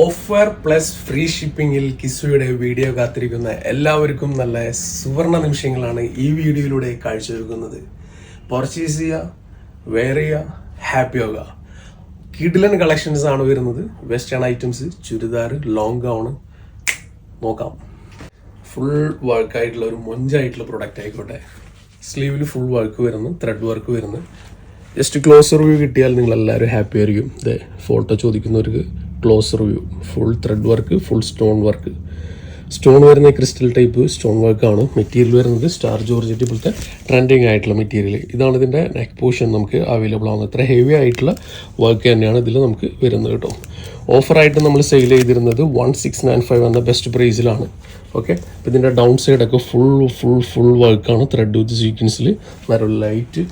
Offer plus free ഷിപ്പിംഗിൽ കിസുയുടെ video കാത്തിരിക്കുന്ന എല്ലാവർക്കും നല്ല സുവർണ നിമിഷങ്ങളാണ് ഈ വീഡിയോയിലൂടെ കാഴ്ചവെക്കുന്നത് പർച്ചേസ് ചെയ്യുക വെയർ ചെയ്യുക ഹാപ്പി ആവുക. കിഡിലൻ കളക്ഷൻസ് ആണ് വരുന്നത്. Western items churidar long gown നോക്കാം. ഫുൾ വർക്കായിട്ടുള്ള ഒരു മൊഞ്ചായിട്ടുള്ള പ്രൊഡക്റ്റ് ആയിക്കോട്ടെ. സ്ലീവിൽ ഫുൾ വർക്ക് വരുന്നു ത്രെഡ് വർക്ക് വരുന്നു. ജസ്റ്റ് ക്ലോസ് റിവ്യൂ കിട്ടിയാൽ നിങ്ങൾ എല്ലാവരും ഹാപ്പി ആയിരിക്കും. ഇതേ photo ചോദിക്കുന്നവർക്ക് close review full thread work full stone work stone വരുന്ന ക്രിസ്റ്റൽ ടൈപ്പ് സ്റ്റോൺ വർക്കാണ് മെറ്റീരിയൽ വരുന്നത് സ്റ്റാർ ജോർജറ്റ് ഇപ്പോഴത്തെ ട്രെൻഡിങ് ആയിട്ടുള്ള മെറ്റീരിയൽ ഇതാണ് ഇതിന്റെ നെക്ക് പോർഷൻ നമുക്ക് അവൈലബിൾ ആവുന്നത് ഇത്ര ഹെവി ആയിട്ടുള്ള വർക്ക് തന്നെയാണ് ഇതിൽ നമുക്ക് വരുന്നത് കേട്ടോ. ഓഫറായിട്ട് നമ്മൾ സെയിൽ ചെയ്തിരുന്നത് വൺ സിക്സ് നയൻ ഫൈവ് എന്ന ബെസ്റ്റ് പ്രൈസിലാണ് ഓക്കെ അപ്പോൾ ഇതിന്റെ ഡൗൺ സൈഡൊക്കെ ഫുൾ ഫുൾ ഫുൾ വർക്കാണ് ത്രെഡ് വിത്ത് സീക്വൻസിൽ നല്ല ലൈറ്റ്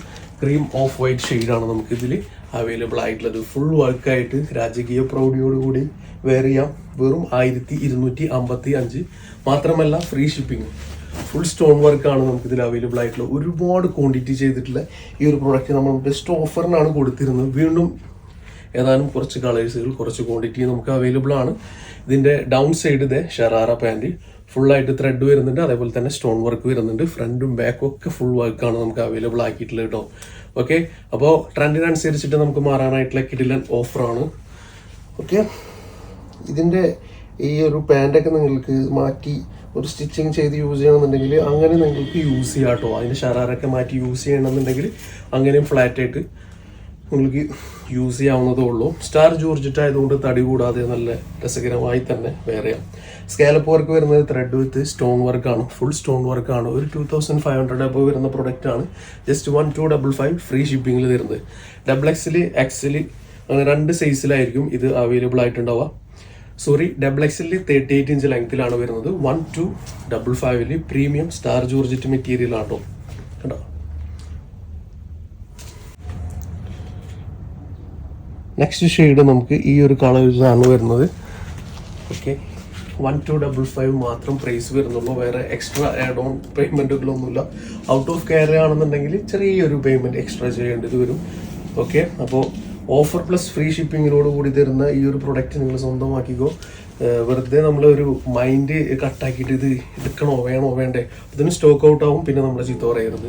ക്രീം ഓഫ് വൈറ്റ് ഷെയ്ഡാണ് നമുക്കിതിൽ അവൈലബിൾ ആയിട്ടുള്ളത്. ഫുൾ വർക്കായിട്ട് രാജകീയ പ്രൗഢിയോടുകൂടി വെയർ ചെയ്യാം. വെറും ആയിരത്തി ഇരുന്നൂറ്റി അമ്പത്തി അഞ്ച് മാത്രമല്ല ഫ്രീ ഷിപ്പിംഗ് ഫുൾ സ്റ്റോൺ വർക്കാണ് നമുക്കിതിൽ അവൈലബിൾ ആയിട്ടുള്ളത് ഒരുപാട് ക്വാണ്ടിറ്റി ചെയ്തിട്ടുള്ള ഈ ഒരു പ്രോഡക്റ്റ് നമ്മൾ ബെസ്റ്റ് ഓഫറിനാണ് കൊടുത്തിരുന്നത്. വീണ്ടും ഏതാനും കുറച്ച് കളേഴ്സുകൾ കുറച്ച് ക്വാണ്ടിറ്റി നമുക്ക് അവൈലബിൾ ആണ്. ഇതിന്റെ ഡൗൺ സൈഡ് ഇതേ ഷറാറ പാന്റ് ഫുള്ളായിട്ട് ത്രെഡ് വരുന്നുണ്ട്. അതേപോലെ തന്നെ സ്റ്റോൺ വർക്ക് വരുന്നുണ്ട്. ഫ്രണ്ടും ബാക്കും ഒക്കെ ഫുൾ വർക്കാണ് നമുക്ക് അവൈലബിൾ ആക്കിയിട്ടുള്ളത് കേട്ടോ ഓക്കെ അപ്പോൾ ട്രെൻഡിനനുസരിച്ചിട്ട് നമുക്ക് മാറാനായിട്ടുള്ള കിടിലൻ ഓഫറാണ്. ഓക്കെ ഇതിന്റെ ഈ ഒരു പാന്റൊക്കെ നിങ്ങൾക്ക് മാറ്റി ഒരു സ്റ്റിച്ചിങ് ചെയ്ത് യൂസ് ചെയ്യണമെന്നുണ്ടെങ്കിൽ അങ്ങനെ നിങ്ങൾക്ക് യൂസ് ചെയ്യാം കേട്ടോ. അതിന്റെ ഷറാറൊക്കെ മാറ്റി യൂസ് ചെയ്യണമെന്നുണ്ടെങ്കിൽ അങ്ങനെയും ഫ്ലാറ്റ് ആയിട്ട് നിങ്ങൾക്ക് യൂസ് ചെയ്യാവുന്നതേ ഉള്ളൂ. സ്റ്റാർ ജോർജിറ്റ് ആയതുകൊണ്ട് തടി കൂടാതെ നല്ല രസകരമായി തന്നെ വേറെ സ്കാലപ്പ് വർക്ക് വരുന്നത് ത്രെഡ് വിത്ത് സ്റ്റോൺ വർക്കാണ് ഫുൾ സ്റ്റോൺ വർക്കാണ് ഒരു two thousand five hundred above വരുന്ന പ്രൊഡക്റ്റ് ആണ്. Just one two double five free ഷിപ്പിംഗിൽ തരുന്നത്. ഡബിൾ എക്സിൽ എക്സിൽ അങ്ങനെ രണ്ട് സൈസിലായിരിക്കും ഇത് അവൈലബിൾ ആയിട്ടുണ്ടാവുക. സോറി ഡബിൾ എക്സിൽ തേർട്ടി എയ്റ്റ് ഇഞ്ച് ലെങ്ത്തിലാണ് വരുന്നത്. വൺ ടു ഡബിൾ ഫൈവിൽ പ്രീമിയം സ്റ്റാർ ജോർജിറ്റ് മെറ്റീരിയൽ ആട്ടോ കേട്ടോ നെക്സ്റ്റ് ഷെയ്ഡ് നമുക്ക് ഈ ഒരു കളേഴ്സാണ് വരുന്നത്. Okay one two double five മാത്രം പ്രൈസ് വരുന്നുള്ളൂ. വേറെ എക്സ്ട്രാ ആഡ് ഓൺ പേയ്മെന്റുകളൊന്നുമില്ല ഔട്ട് ഓഫ് കേരള ആണെന്നുണ്ടെങ്കിൽ ചെറിയൊരു പേയ്മെന്റ് എക്സ്ട്രാ ചെയ്യേണ്ടത് വരും. ഓക്കെ അപ്പോൾ ഓഫർ പ്ലസ് ഫ്രീ ഷിപ്പിങ്ങിനോട് കൂടി തരുന്ന ഈ ഒരു പ്രൊഡക്റ്റ് നിങ്ങൾ സ്വന്തമാക്കിക്കോ. വെറുതെ വെറുതെ നമ്മളൊരു മൈൻഡ് കട്ടാക്കിയിട്ട് ഇത് എടുക്കണോ വേണോ വേണ്ടേ? അതിന് സ്റ്റോക്ക് ഔട്ട് ആവും. പിന്നെ നമ്മൾ ചീത്ത പറയരുത്.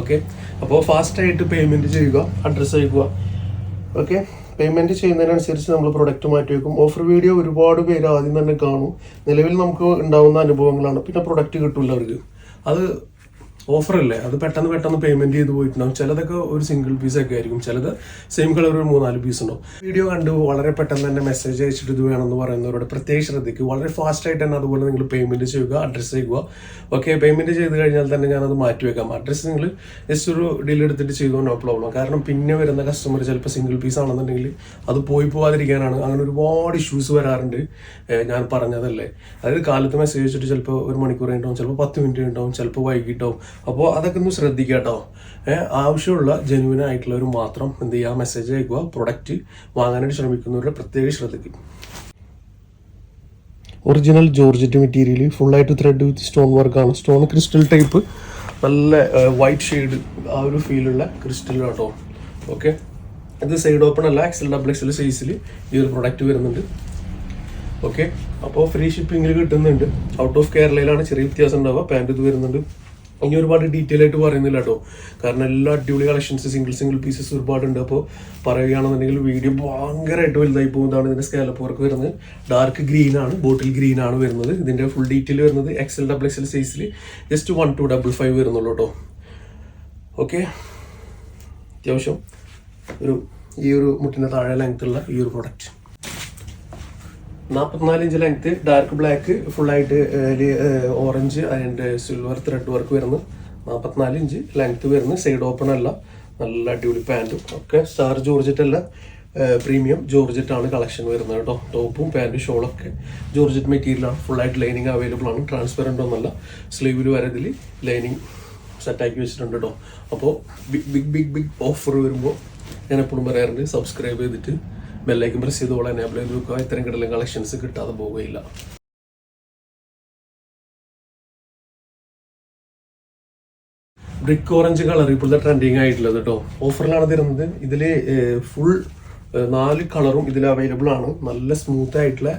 ഓക്കെ അപ്പോൾ ഫാസ്റ്റായിട്ട് പേയ്മെന്റ് ചെയ്യുക അഡ്രസ്സ് അയക്കുക. ഓക്കെ പേയ്മെന്റ് ചെയ്യുന്നതിനനുസരിച്ച് നമ്മൾ പ്രൊഡക്റ്റ് മാറ്റി വയ്ക്കും ഓഫർ വീഡിയോ ഒരുപാട് പേര് ആദ്യം തന്നെ കാണും. നിലവിൽ നമുക്ക് ഉണ്ടാകുന്ന അനുഭവങ്ങളാണ്. പിന്നെ പ്രൊഡക്റ്റ് കിട്ടില്ല അവർക്ക് അത് ഓഫർ അല്ലേ അത് പെട്ടെന്ന് പെട്ടെന്ന് പേയ്മെന്റ് ചെയ്ത് പോയിട്ടുണ്ടാവും. ചിലതൊക്കെ ഒരു സിംഗിൾ പീസ് ഒക്കെ ആയിരിക്കും. ചിലത് സെയിം കളർ ഒരു മൂന്നാൽ പീസ് ഉണ്ടാവും. വീഡിയോ കണ്ട് വളരെ പെട്ടെന്ന് തന്നെ മെസ്സേജ് അയച്ചിട്ട് ഇത് വേണമെന്ന് പറയുന്നവരോട് പ്രത്യേക ശ്രദ്ധിക്കുക. വളരെ ഫാസ്റ്റ് ആയിട്ട് തന്നെ അതുപോലെ നിങ്ങൾ പേയ്മെന്റ് ചെയ്യുക അഡ്രസ്സ് ചെയ്യുക. ഓക്കെ പേയ്മെന്റ് ചെയ്ത് കഴിഞ്ഞാൽ തന്നെ ഞാനത് മാറ്റി വെക്കാം. അഡ്രസ്സ് നിങ്ങൾ ജസ്റ്റ് ഒരു ഡീൽ എടുത്തിട്ട് ചെയ്തോ നോ പ്രോബ്ലം കാരണം പിന്നെ വരുന്ന കസ്റ്റമർ ചിലപ്പോൾ സിംഗിൾ പീസ് ആണെന്നുണ്ടെങ്കിൽ അത് പോയി പോവാതിരിക്കാനാണ്. അങ്ങനെ ഒരുപാട് ഇഷ്യൂസ് വരാറുണ്ട്. ഞാൻ പറഞ്ഞതല്ലേ. അതായത് കാലത്ത് മെസ്സേജ് അയച്ചിട്ട് ചിലപ്പോൾ ഒരു മണിക്കൂർ ഉണ്ടാവും ചിലപ്പോൾ പത്ത് മിനിറ്റ് ഉണ്ടാവും ചിലപ്പോൾ വൈകിട്ടാവും. അപ്പോൾ അതൊക്കെ ഒന്ന് ശ്രദ്ധിക്കുക കേട്ടോ. ആവശ്യമുള്ള ജെനുവിൻ ആയിട്ടുള്ളവർ മാത്രം എന്ത് ചെയ്യുക മെസ്സേജ് അയക്കുക പ്രൊഡക്റ്റ് വാങ്ങാനായിട്ട് ശ്രമിക്കുന്നവരുടെ പ്രത്യേകം ശ്രദ്ധിക്കും ഒറിജിനൽ ജോർജറ്റ് മെറ്റീരിയൽ ഫുള്ളായിട്ട് ത്രെഡ് വിത്ത് സ്റ്റോൺ വർക്കാണ് സ്റ്റോൺ ക്രിസ്റ്റൽ ടൈപ്പ് നല്ല വൈറ്റ് ഷെയ്ഡ് ആ ഒരു ഫീലുള്ള ക്രിസ്റ്റൽ കേട്ടോ. ഓക്കെ ഇത് സൈഡ് ഓപ്പൺ അല്ല എക്സൽ ഡബിൾ എക്സൽ സൈസിൽ ഈ ഒരു പ്രൊഡക്റ്റ് വരുന്നുണ്ട്. ഓക്കെ അപ്പോൾ ഫ്രീ ഷിപ്പിങ്ങിൽ കിട്ടുന്നുണ്ട്. ഔട്ട് ഓഫ് കേരളയിലാണ് ചെറിയ വ്യത്യാസം ഉണ്ടാവുക. പാന്റ് ഇത് വരുന്നുണ്ട്. ഇനി ഒരുപാട് ഡീറ്റെയിൽ ആയിട്ട് പറയുന്നില്ല കേട്ടോ കാരണം എല്ലാ അടിപൊളി കളക്ഷൻസ് സിംഗിൾ സിംഗിൾ പീസസ് ഒരുപാടുണ്ട്. അപ്പോൾ പറയുകയാണെന്നുണ്ടെങ്കിൽ വീഡിയോ ഭയങ്കരമായിട്ട് വലുതായി പോകുന്നതാണ് ഇതിന്റെ സ്കാലപ്പ് വർക്ക് വരുന്നത്. ഡാർക്ക് ഗ്രീൻ ആണ് ബോട്ടിൽ ഗ്രീൻ ആണ് വരുന്നത്. ഇതിന്റെ ഫുൾ ഡീറ്റെയിൽ വരുന്നത് എക്സൽ ഡബിൾ എക്സൽ സൈസിൽ just one two double five വരുന്നുള്ളൂ കേട്ടോ ഓക്കെ അത്യാവശ്യം ഒരു ഈ ഒരു മുട്ടിന്റെ താഴെ ലെങ്ത്തുള്ള ഈ ഒരു പ്രൊഡക്റ്റ് നാൽപ്പത്തിനാല് inch length dark black full ആയിട്ട് orange and silver thread work വരുന്നു. നാൽപ്പത്തിനാല് ഇഞ്ച് ലെങ്ത് വരുന്നു. സൈഡ് ഓപ്പൺ അല്ല. നല്ല അടിപൊളി പാന്റും ഒക്കെ സ്റ്റാർ ജോർജറ്റ് അല്ല. പ്രീമിയം ജോർജറ്റ് ആണ് കളക്ഷൻ വരുന്നത് കേട്ടോ. ടോപ്പും പാന്റും ഷോളൊക്കെ ജോർജറ്റ് മെറ്റീരിയലാണ് ഫുള്ളായിട്ട് ലൈനിങ് അവൈലബിൾ ആണ്. ട്രാൻസ്പെറന്റ് ഒന്നല്ല സ്ലീവിൽ വരെ ഇതിൽ ലൈനിങ് സെറ്റാക്കി വെച്ചിട്ടുണ്ട് കേട്ടോ. അപ്പോൾ big big big big offer വരുമ്പോൾ ഞാൻ എപ്പോഴും പറയാറുണ്ട് സബ്സ്ക്രൈബ് ചെയ്തിട്ട് ബെല്ലൈക്കൻ പ്രസ് ചെയ്തോളാം എനേബിൾ ചെയ്ത് വെക്കുക. ഇത്തരം കിടലും കളക്ഷൻസ് കിട്ടാതെ പോവുകയില്ല. ബ്രിക്ക് ഓറഞ്ച് കളർ ഇപ്പോഴത്തെ ട്രെൻഡിങ് ആയിട്ടുള്ളത് കേട്ടോ. ഓഫറിലാണ് തരുന്നത്. ഇതിൽ ഫുൾ നാല് കളറും ഇതിൽ അവൈലബിൾ ആണ്. നല്ല സ്മൂത്ത് ആയിട്ടുള്ള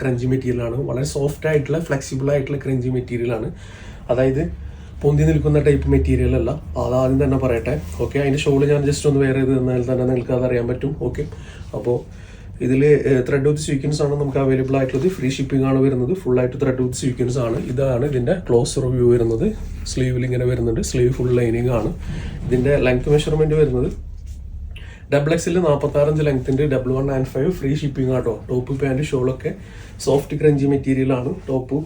ക്രഞ്ചി മെറ്റീരിയൽ ആണ്. വളരെ സോഫ്റ്റ് ആയിട്ടുള്ള ഫ്ലെക്സിബിൾ ആയിട്ടുള്ള ക്രഞ്ചി മെറ്റീരിയൽ ആണ്. അതായത് പൊന്തി നിൽക്കുന്ന ടൈപ്പ് മെറ്റീരിയൽ അല്ല. അത് ആദ്യം തന്നെ പറയട്ടെ. ഓക്കെ അതിന്റെ ഷോൾ ഞാൻ ജസ്റ്റ് ഒന്ന് വേറെ ചെയ്ത് തന്നാൽ തന്നെ നിങ്ങൾക്ക് അത് അറിയാൻ പറ്റും. ഓക്കെ അപ്പോൾ ഇതിൽ ത്രെഡ് വിത്ത് സ്വീക്വൻസ് ആണ് നമുക്ക് അവൈലബിൾ ആയിട്ടുള്ളത്. ഫ്രീ ഷിപ്പിംഗ് ആണ് വരുന്നത്. ഫുൾ ആയിട്ട് ത്രെഡ് വിത്ത് സ്വീക്വൻസ് ആണ്. ഇതാണ് ഇതിന്റെ ക്ലോസ് റിവ്യൂ വരുന്നത്. സ്ലീവിൽ ഇങ്ങനെ വരുന്നുണ്ട്. സ്ലീവ് ഫുൾ ലൈനിങ് ആണ്. ഇതിന്റെ ലെങ്ത് മെഷർമെന്റ് വരുന്നത് ഡബിൾ എക്സിൽ നാൽപ്പത്തി ആറഞ്ച് ലെങ്ത്തിന്റെ double one and five free shipping ആട്ടോ ടോപ്പ് പാന്റ് ഷോളൊക്കെ സോഫ്റ്റ് ക്രഞ്ചി മെറ്റീരിയൽ ആണ്. ടോപ്പ്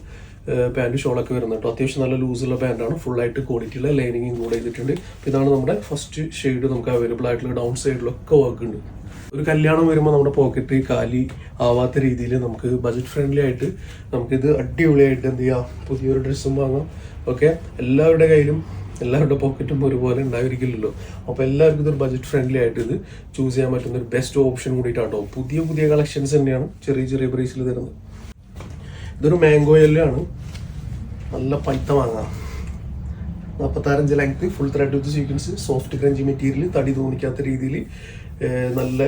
പാന്റ് ഷോളൊക്കെ വരുന്നത് കേട്ടോ. അത്യാവശ്യം നല്ല ലൂസുള്ള പാന്റാണ് ഫുൾ ആയിട്ട് ക്വാളിറ്റിയുള്ള ലൈനിങ് കൂടെ ചെയ്തിട്ടുണ്ട്. ഇതാണ് നമ്മുടെ ഫസ്റ്റ് ഷെയ്ഡ് നമുക്ക് അവൈലബിൾ ആയിട്ടുള്ള ഡൗൺ സൈഡിലൊക്കെ വർക്ക് ഉണ്ട്. ഒരു കല്യാണം വരുമ്പോൾ നമ്മുടെ പോക്കറ്റ് കാലി ആവാത്ത രീതിയിൽ നമുക്ക് ബജറ്റ് ഫ്രണ്ട്ലി ആയിട്ട് നമുക്കിത് അടിപൊളിയായിട്ട് എന്ത് ചെയ്യാം? പുതിയൊരു ഡ്രസ്സും വാങ്ങാം. ഓക്കെ എല്ലാവരുടെ കയ്യിലും എല്ലാവരുടെ പോക്കറ്റും ഒരുപോലെ ഉണ്ടായിരിക്കില്ലല്ലോ. അപ്പോൾ എല്ലാവർക്കും ഇതൊരു ബജറ്റ് ഫ്രണ്ട്ലി ആയിട്ട് ഇത് ചൂസ് ചെയ്യാൻ പറ്റുന്ന ഒരു ബെസ്റ്റ് ഓപ്ഷൻ കൂടിയിട്ടാട്ടോ പുതിയ പുതിയ കളക്ഷൻസ് തന്നെയാണ് ചെറിയ ചെറിയ പ്രൈസിൽ തരുന്നത്. ഇതൊരു മാംഗോ ആണ്. നല്ല പൈത്ത മാങ്ങ. നാൽപ്പത്താറഞ്ച് length full thread with sequence soft crunchy material തടി തോന്നിക്കാത്ത രീതിയിൽ നല്ല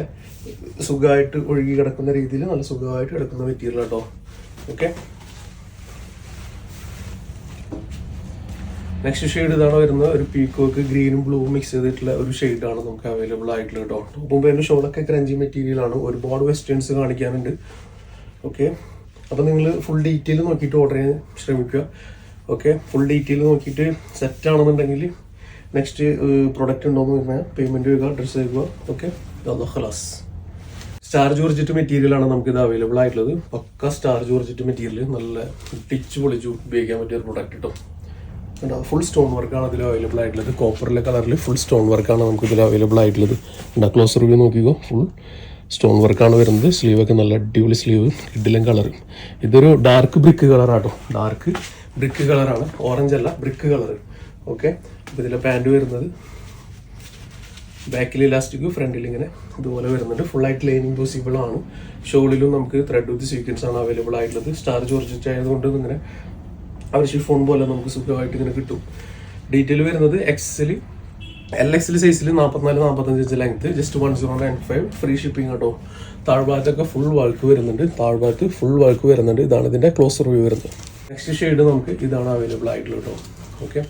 സുഖമായിട്ട് ഒഴുകി കിടക്കുന്ന രീതിയിൽ നല്ല സുഖമായിട്ട് കിടക്കുന്ന മെറ്റീരിയൽ കേട്ടോ ഓക്കെ നെക്സ്റ്റ് ഷെയ്ഡ് ഇതാണ് വരുന്നത്. ഒരു പീക്കോക്ക് ഗ്രീനും ബ്ലൂവും മിക്സ് ചെയ്തിട്ടുള്ള ഒരു ഷെയ്ഡാണ് നമുക്ക് അവൈലബിൾ ആയിട്ടുള്ള കേട്ടോ. മുമ്പ് പേരും ഷോളൊക്കെ ക്രഞ്ചി മെറ്റീരിയൽ ആണ്. ഒരുപാട് വെസ്റ്റേൺസ് കാണിക്കാനുണ്ട്. ഓക്കെ അപ്പോൾ നിങ്ങൾ ഫുൾ ഡീറ്റെയിൽ നോക്കിയിട്ട് ഓർഡർ ചെയ്യാൻ ശ്രമിക്കുക. ഓക്കെ ഫുൾ ഡീറ്റെയിൽ നോക്കിയിട്ട് സെറ്റ് ആണെന്നുണ്ടെങ്കിൽ നെക്സ്റ്റ് പ്രൊഡക്റ്റ് ഉണ്ടോ എന്ന് പറഞ്ഞാൽ പേയ്മെന്റ് ചെയ്യുക അഡ്രസ്സ് ചെയ്യുക ഓക്കെ ഖലാസ്. സ്റ്റാർ മെറ്റീരിയൽ ആണ് നമുക്ക് ഇത് അവൈലബിൾ ആയിട്ടുള്ളത്. പക്ക സ്റ്റാർ ജോർജറ്റ് മെറ്റീരിയൽ നല്ല ടിച്ച് പൊളിച്ച് ഉപയോഗിക്കാൻ പറ്റിയ ഒരു പ്രൊഡക്റ്റ് കേട്ടോ കണ്ടോ? ഫുൾ സ്റ്റോൺ വർക്കാണ് ഇതിൽ അവൈലബിൾ ആയിട്ടുള്ളത്. കോപ്പറിലെ കളറിൽ ഫുൾ സ്റ്റോൺ വർക്കാണ് നമുക്ക് ഇതിൽ അവൈലബിൾ ആയിട്ടുള്ളത്. കണ്ടോ? ക്ലോസ് റിവ്യൂ നോക്കിക്കോ. ഫുൾ സ്റ്റോൺ വർക്കാണ് വരുന്നത്. സ്ലീവൊക്കെ നല്ല അടിപൊളി സ്ലീവ്. കിഡിലും കളർ ഇതൊരു ഡാർക്ക് ബ്രിക്ക് കളറാട്ടോ ഡാർക്ക് ബ്രിക്ക് കളറാണ് ഓറഞ്ച് അല്ല ബ്രിക്ക് കളർ ഓക്കെ അപ്പോൾ ഇതിലെ പാന്റ് വരുന്നത്. ബാക്കിൽ ഇലാസ്റ്റിക്കും ഫ്രണ്ടിൽ ഇങ്ങനെ ഇതുപോലെ വരുന്നുണ്ട്. ഫുൾ ആയിട്ട് ലൈനിങ് പോസിബിൾ ആണ്. ഷോളിലും നമുക്ക് ത്രെഡ് വിത്ത് സീക്വൻസ് ആണ് അവൈലബിൾ ആയിട്ടുള്ളത്. സ്റ്റാർ ജോർജറ്റ് ആയതുകൊണ്ട് ഇങ്ങനെ അവർ ഷിഫോൺ പോലെ നമുക്ക് സുഖമായിട്ട് ഇങ്ങനെ കിട്ടും. ഡീറ്റെയിൽ വരുന്നത് എക്സിൽ എൽ എക്സിൽ സൈസിൽ നാൽപ്പത്തിനാല് നാൽപ്പത്തഞ്ച് inch length just one zero nine five free shipping കേട്ടോ. താഴ്ഭാഗത്തൊക്കെ ഫുൾ വർക്ക് വരുന്നുണ്ട്. താഴ്ഭാഗത്ത് ഫുൾ വർക്ക് വരുന്നുണ്ട്. ഇതാണ് ഇതിന്റെ ക്ലോസർ വ്യൂ വരുന്നത്. നെക്സ്റ്റ് ഷെയ്ഡ് നമുക്ക് ഇതാണ് അവൈലബിൾ ആയിട്ടുള്ളത് കേട്ടോ. ഓക്കെ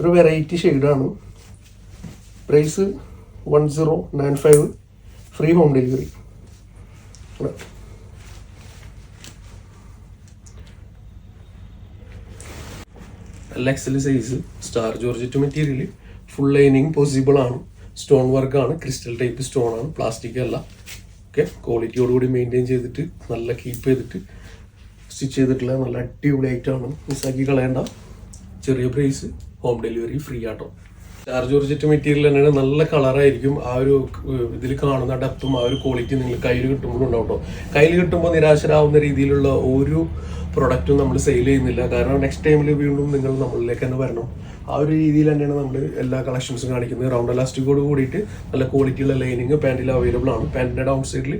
ഒരു വെറൈറ്റി ഷെയ്ഡാണ് price one zero nine five free home delivery XL size star georgette material full lining possible ആണ്. സ്റ്റോൺ വർക്ക് ആണ്. ക്രിസ്റ്റൽ ടൈപ്പ് സ്റ്റോൺ ആണ്. പ്ലാസ്റ്റിക് അല്ല. ഓക്കെ ക്വാളിറ്റിയോടുകൂടി മെയിന്റെയിൻ ചെയ്തിട്ട് നല്ല കീപ്പ് ചെയ്തിട്ട് സ്റ്റിച്ച് ചെയ്തിട്ടുള്ള നല്ല അടിപൊളി ഐറ്റമാണ് മിസ്സാക്കി കളയേണ്ട. ചെറിയ പ്രൈസ് ഹോം ഡെലിവറി ഫ്രീ ആട്ടോ. സ്റ്റാർ ജോർജറ്റ് മെറ്റീരിയൽ തന്നെയാണ്. നല്ല കളറായിരിക്കും ആ ഒരു ഇതിൽ കാണുന്ന ഡെപ്തും ആ ഒരു ക്വാളിറ്റി നിങ്ങൾ കയ്യിൽ കിട്ടുമ്പോഴും ഉണ്ടാവും കേട്ടോ കയ്യിൽ കിട്ടുമ്പോൾ നിരാശരാകുന്ന രീതിയിലുള്ള ഒരു പ്രൊഡക്റ്റും നമ്മൾ സെയിൽ ചെയ്യുന്നില്ല. കാരണം നെക്സ്റ്റ് ടൈമിൽ വീണ്ടും നിങ്ങൾ നമ്മളിലേക്ക് തന്നെ വരണം. ആ ഒരു രീതിയിൽ തന്നെയാണ് നമ്മൾ എല്ലാ കളക്ഷൻസും കാണിക്കുന്നത്. റൗണ്ട് ഇലാസ്റ്റിക്കോട് കൂടിയിട്ട് നല്ല ക്വാളിറ്റിയുള്ള ലൈനിങ് പാന്റിൽ അവൈലബിൾ ആണ്. പാന്റിന്റെ ഡൗൺ സൈഡിൽ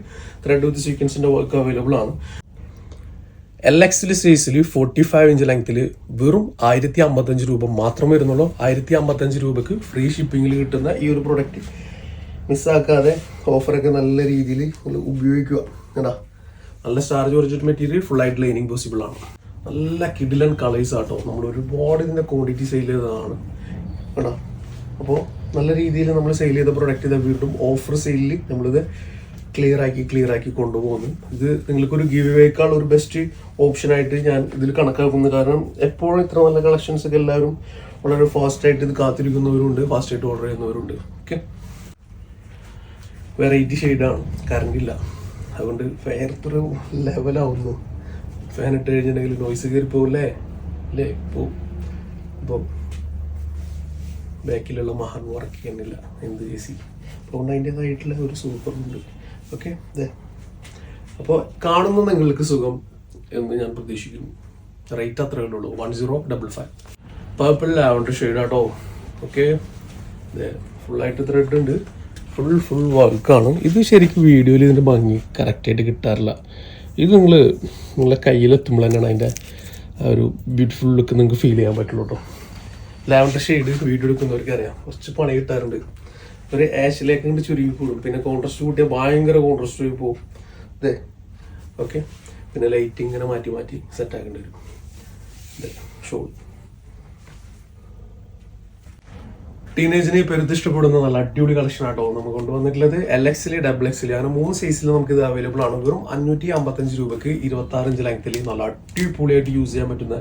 ത്രെഡ് വിത്ത് സീക്വൻസിന്റെ വർക്ക് അവൈലബിൾ ആണ്. എൽ എക്സിൽ സൈസിൽ ഫോർട്ടി ഫൈവ് ഇഞ്ച് ലെങ്ത്തിൽ വെറും ആയിരത്തി അമ്പത്തഞ്ച് രൂപ മാത്രമേ വരുന്നുള്ളൂ. ആയിരത്തി അമ്പത്തഞ്ച് രൂപക്ക് ഫ്രീ ഷിപ്പിങ്ങിൽ കിട്ടുന്ന ഈ ഒരു പ്രൊഡക്റ്റ് മിസ്സാക്കാതെ ഓഫറൊക്കെ നല്ല രീതിയിൽ ഉപയോഗിക്കുക. കേട്ടാ നല്ല സ്റ്റാർ ജോർജറ്റ് മെറ്റീരിയൽ ഫുൾ ആയിട്ട് ലൈനിങ് പോസിബിൾ ആണ്. നല്ല കിഡിലൻ കളേഴ്സ് ആട്ടോ. നമ്മൾ ഒരുപാട് ഇതിന്റെ ക്വാണ്ടിറ്റി സെയിൽ ചെയ്തതാണ്. കേട്ടോ അപ്പോൾ നല്ല രീതിയിൽ നമ്മൾ സെയിൽ ചെയ്ത പ്രൊഡക്റ്റ് ഇത് വീണ്ടും ഓഫർ സെയിലിൽ നമ്മളിത് ക്ലിയർ ആക്കി ക്ലിയർ ആക്കി കൊണ്ടുപോകുന്നു. ഇത് നിങ്ങൾക്കൊരു ഗീവ് വേക്കാൾ ഒരു ബെസ്റ്റ് ഓപ്ഷൻ ആയിട്ട് ഞാൻ ഇതിൽ കണക്കാക്കുന്നു. കാരണം എപ്പോഴും ഇത്ര നല്ല കളക്ഷൻസ് ഒക്കെ എല്ലാവരും വളരെ ഫാസ്റ്റ് ആയിട്ട് ഇത് കാത്തിരിക്കുന്നവരുണ്ട് ഫാസ്റ്റ് ആയിട്ട് ഓർഡർ ചെയ്യുന്നവരുണ്ട്. ഓക്കെ വെറൈറ്റി ഷെയ്ഡാണ് കറണ്ട് ഇല്ല ഫാൻ ഇത്ര ലെവലാവുന്നു ഫാൻ ഇട്ട് കഴിഞ്ഞിട്ടുണ്ടെങ്കിൽ നോയ്സ് കയറി പോകില്ലേ അല്ലേ പോവും. അപ്പം ബാക്കിലുള്ള മഹാൻ വർക്ക് ചെയ്യുന്നില്ല. എന്ത് എ സി അതുകൊണ്ട് അതിന്റെതായിട്ടുള്ള ഒരു സൂപ്പർ ഉണ്ട്. ഓക്കെ അപ്പോൾ കാണുന്ന നിങ്ങൾക്ക് സുഖം എന്ന് ഞാൻ പ്രതീക്ഷിക്കുന്നു. റേറ്റ് അത്രേ ഉള്ളൂ. One zero double five purple lavender shade ആട്ടോ. ഓക്കെ ഫുള്ളായിട്ട് ത്രെഡ് ഉണ്ട് ഫുൾ ഫുൾ വർക്കാണ് ഇത് ശരിക്കും വീഡിയോയിൽ ഇതിന്റെ ഭംഗി കറക്റ്റായിട്ട് കിട്ടാറില്ല. ഇത് നിങ്ങൾ നിങ്ങളെ കയ്യിലെത്തുമ്പോൾ തന്നെയാണ് അതിന്റെ ഒരു ബ്യൂട്ടിഫുൾ ലുക്ക് നിങ്ങൾക്ക് ഫീൽ ചെയ്യാൻ പറ്റുള്ളൂ കേട്ടോ ലാവൻഡർ ഷെയ്ഡ് വീഡിയോ എടുക്കുന്നവർക്ക് അറിയാം. കുറച്ച് പണി കിട്ടാറുണ്ട്. ഒരു ആഷിലേക്ക് കൊണ്ട് ചുരുങ്ങി കൂടും. പിന്നെ കോൺട്രസ്റ്റ് കൂട്ടിയാൽ ഭയങ്കര കോൺട്രസ്റ്റ് പോകും അതെ ഓക്കെ പിന്നെ ലൈറ്റ് ഇങ്ങനെ മാറ്റി മാറ്റി സെറ്റ് ആക്കേണ്ടി വരും. ഷോൾ ടീനേജിനെ പെരുത്തിഷ്ടപ്പെടുന്ന നല്ല അടിപൊളി കളക്ഷൻ ആട്ടോ നമുക്ക് കൊണ്ടുവന്നിട്ടുള്ളത്. എൽ എക്സിൽ ഡബിൾ എക്സിൽ അങ്ങനെ മൂന്ന് സൈസിൽ നമുക്ക് ഇത് അവൈലബിൾ ആണ്. വെറും അഞ്ഞൂറ്റി അമ്പത്തഞ്ച് രൂപക്ക് ഇരുപത്തി ആറ് ഇഞ്ച് ലെങ്ത്തിൽ നല്ല അടിപൊളിയായിട്ട് യൂസ് ചെയ്യാൻ പറ്റുന്ന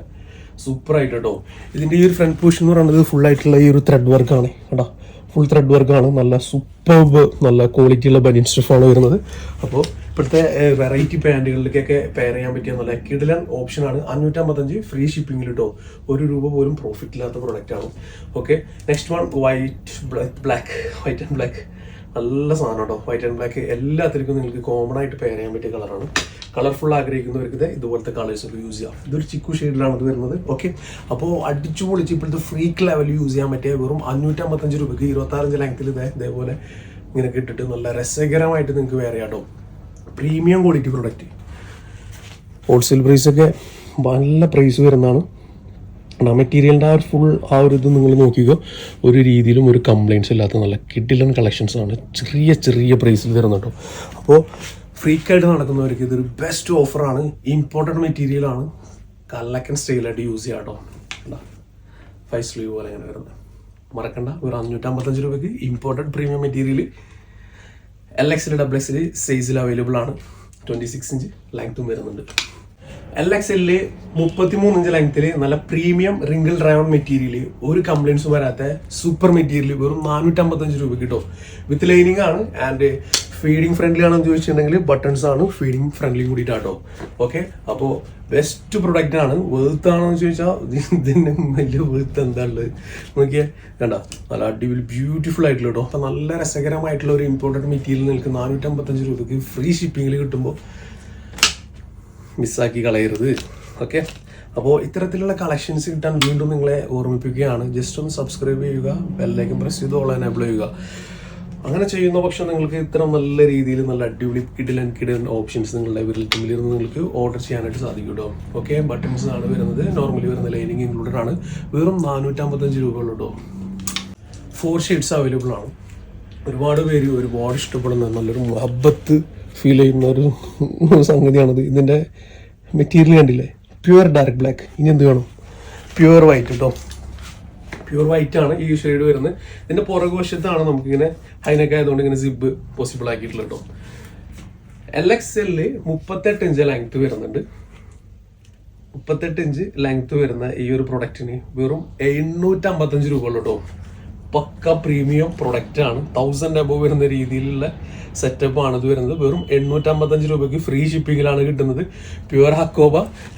സൂപ്പർ ആയിട്ട് കേട്ടോ. ഇതിന്റെ ഈ ഒരു ഫ്രണ്ട് പോഷൻ എന്ന് പറയുന്നത് ഫുൾ ആയിട്ടുള്ള ഈ ഒരു ത്രെഡ് വർക്ക് ആണ്. കേട്ടോ ഫുൾ ത്രെഡ് വർക്ക് ആണ്. നല്ല സൂപ്പർബ് നല്ല ക്വാളിറ്റി ഉള്ള ബനിയൻ സ്റ്റിഫാണ് വരുന്നത്. അപ്പോൾ ഇപ്പോഴത്തെ വെറൈറ്റി പാന്റുകളിലേക്കൊക്കെ പെയർ ചെയ്യാൻ പറ്റിയ നല്ല കിടിലൻ ഓപ്ഷനാണ് അഞ്ഞൂറ്റമ്പത്തഞ്ച് ഫ്രീ ഷിപ്പിംഗിൽ കേട്ടോ ഒരു രൂപ പോലും പ്രോഫിറ്റ് ഇല്ലാത്ത പ്രൊഡക്റ്റ് ആണ്. Okay next one white black white and black നല്ല സാധനം കേട്ടോ വൈറ്റ് ആൻഡ് ബ്ലാക്ക് എല്ലാത്തിലേക്കും നിങ്ങൾക്ക് കോമൺ ആയിട്ട് പെയർ ചെയ്യാൻ പറ്റിയ കളറാണ് കളർഫുൾ ആഗ്രഹിക്കുന്നവർക്ക് ഇത് ഇതുപോലത്തെ കളേഴ്സ് ഒക്കെ യൂസ് ചെയ്യാം. ഇതൊരു ചിക്കു ഷെയ്ഡിലാണ് ഇത് വരുന്നത്. ഓക്കെ അപ്പോൾ അടിച്ചു പൊളിച്ച് ഇപ്പോഴത്തെ ഫ്രീക്ക് ലെവൽ യൂസ് ചെയ്യാൻ പറ്റിയ വെറും അഞ്ഞൂറ്റമ്പത്തഞ്ച് രൂപയ്ക്ക് ഇരുപത്താറഞ്ച് ലെങ്ത്തിൽ ഇതേ ഇതേപോലെ ഇങ്ങനെ കിട്ടിട്ട് നല്ല രസകരമായിട്ട് നിങ്ങൾക്ക് വേറെ കേട്ടോ premium quality product wholesale price ഒക്കെ നല്ല പ്രൈസ് വരുന്നതാണ്. ആ മെറ്റീരിയലിന്റെ ആ ഒരു ഫുൾ ആ ഒരു ഇത് നിങ്ങൾ നോക്കിക്കോ. ഒരു രീതിയിലും ഒരു കംപ്ലയിൻസ് ഇല്ലാത്ത നല്ല കിഡിലൻ കളക്ഷൻസ് ആണ്. ചെറിയ ചെറിയ പ്രൈസിൽ തരുന്നത് കേട്ടോ അപ്പോൾ ഫ്രീക്കായിട്ട് നടക്കുന്നവർക്ക് ഇതൊരു ബെസ്റ്റ് ഓഫറാണ് ഇമ്പോർട്ടന്റ് മെറ്റീരിയലാണ് കല്ലക്കൻ സ്റ്റൈലായിട്ട് യൂസ് ചെയ്യാം കേട്ടോ ഫൈവ് സ്ലീവ് പോലെ അങ്ങനെ വരുന്നത്. മറക്കണ്ട. ഒരു അഞ്ഞൂറ്റമ്പത്തഞ്ച് രൂപയ്ക്ക് ഇമ്പോർട്ടന്റ് പ്രീമിയം മെറ്റീരിയൽ എൽ എക്സിൽ ഡബിൾ എക്സിൽ സൈസിൽ അവൈലബിൾ ആണ്. ട്വന്റി സിക്സ് ഇഞ്ച് ലെങ്ത്തും വരുന്നുണ്ട്. എൽ എക്സ് മുപ്പത്തി മുപ്പത്തിമൂന്ന് ഇഞ്ച് ലെങ്ത്തിൽ നല്ല പ്രീമിയം റിംഗിൾ ഡ്രൈവൺ മെറ്റീരിയൽ ഒരു കംപ്ലൈൻസും വരാത്ത സൂപ്പർ മെറ്റീരിയൽ വെറും നാനൂറ്റമ്പത്തഞ്ച് രൂപ കിട്ടും വിത്ത് ലൈനിങ് ആണ് ആൻഡ് ഫീഡിങ് ഫ്രണ്ട്ലി ആണെന്ന് ചോദിച്ചിട്ടുണ്ടെങ്കിൽ ബട്ടൺസ് ആണ് ഫീഡിങ് ഫ്രണ്ട്ലി കൂടിയിട്ടാട്ടോ. ഓക്കെ അപ്പോൾ ബെസ്റ്റ് പ്രൊഡക്റ്റ് ആണ്. എന്ന് ചോദിച്ചാൽ ഇതിന്റെ വലിയ വേർത്ത് എന്താ ഉള്ളത്? നോക്കിയേ. കണ്ട? നല്ല അടിപൊളി ബ്യൂട്ടിഫുൾ ആയിട്ടുള്ള കേട്ടോ അപ്പം നല്ല രസകരമായിട്ടുള്ള ഒരു ഇമ്പോർട്ടന്റ് മെറ്റീരിയൽ നിങ്ങൾക്ക് നാനൂറ്റമ്പത്തഞ്ച് രൂപയ്ക്ക് ഫ്രീ ഷിപ്പിങ്ങിൽ കിട്ടുമ്പോൾ മിസ്സാക്കി കളയരുത്. ഓക്കെ അപ്പോൾ ഇത്തരത്തിലുള്ള കളക്ഷൻസ് കിട്ടാൻ വീണ്ടും നിങ്ങളെ ഓർമ്മിപ്പിക്കുകയാണ്. ജസ്റ്റ് ഒന്ന് സബ്സ്ക്രൈബ് ചെയ്യുക ബെല്ലൈക്കൻ പ്രസ് ചെയ്ത് ഓൾ എനേബിൾ ചെയ്യുക. അങ്ങനെ ചെയ്യുന്ന പക്ഷം നിങ്ങൾക്ക് ഇത്തരം നല്ല രീതിയിൽ നല്ല അടിപൊളി കിടിലൻ കിടിലൻ ഓപ്ഷൻസ് നിങ്ങളുടെ വിരൽ ഇരുന്ന് നിങ്ങൾക്ക് ഓർഡർ ചെയ്യാനായിട്ട് സാധിക്കും കേട്ടോ ഓക്കെ ബട്ടൺസ് ആണ് വരുന്നത്. നോർമലി വരുന്ന ലൈനിങ് ഇൻക്ലൂഡഡ് ആണ്. വെറും നാനൂറ്റമ്പത്തഞ്ച് രൂപയുള്ളൂ കേട്ടോ ഫോർ ഷീറ്റ്സ് അവൈലബിൾ ആണ്. ഒരുപാട് പേര് ഒരുപാട് ഇഷ്ടപ്പെടുന്ന നല്ലൊരു മുഹബത്ത് ഫീൽ ചെയ്യുന്ന ഒരു സംഗതിയാണിത്. ഇതിന്റെ മെറ്റീരിയൽ കണ്ടില്ലേ? പ്യുവർ ഡാർക്ക് ബ്ലാക്ക് ഇനി എന്ത് വേണം? പ്യുവർ വൈറ്റ് കേട്ടോ പ്യുവർ വൈറ്റ് ആണ് ഈ ഷെയ്ഡ് വരുന്നത്. ഇതിന്റെ പുറകു വശത്താണ് നമുക്കിങ്ങനെ ഹൈനക്ക് ആയതുകൊണ്ട് ഇങ്ങനെ സിബ് പോസിബിൾ ആക്കിയിട്ടുള്ള കേട്ടോ എൽ എക്സ് എല്ലിൽ മുപ്പത്തെട്ട് ഇഞ്ച് ലെങ്ത് വരുന്നുണ്ട്. മുപ്പത്തെട്ട് ഇഞ്ച് ലെങ്ത് വരുന്ന ഈ ഒരു പ്രൊഡക്റ്റിന് വെറും എണ്ണൂറ്റമ്പത്തഞ്ച് രൂപ ഉള്ളൂ കേട്ടോ പക്ക പ്രീമിയം പ്രൊഡക്റ്റ് ആണ്. തൗസൻഡ് അബവ് വരുന്ന രീതിയിലുള്ള സെറ്റപ്പ് ആണ് ഇത് വരുന്നത്. വെറും എണ്ണൂറ്റമ്പത്തഞ്ച് രൂപയ്ക്ക് ഫ്രീ ഷിപ്പിങ്ങിലാണ് കിട്ടുന്നത്. Pure Hakoba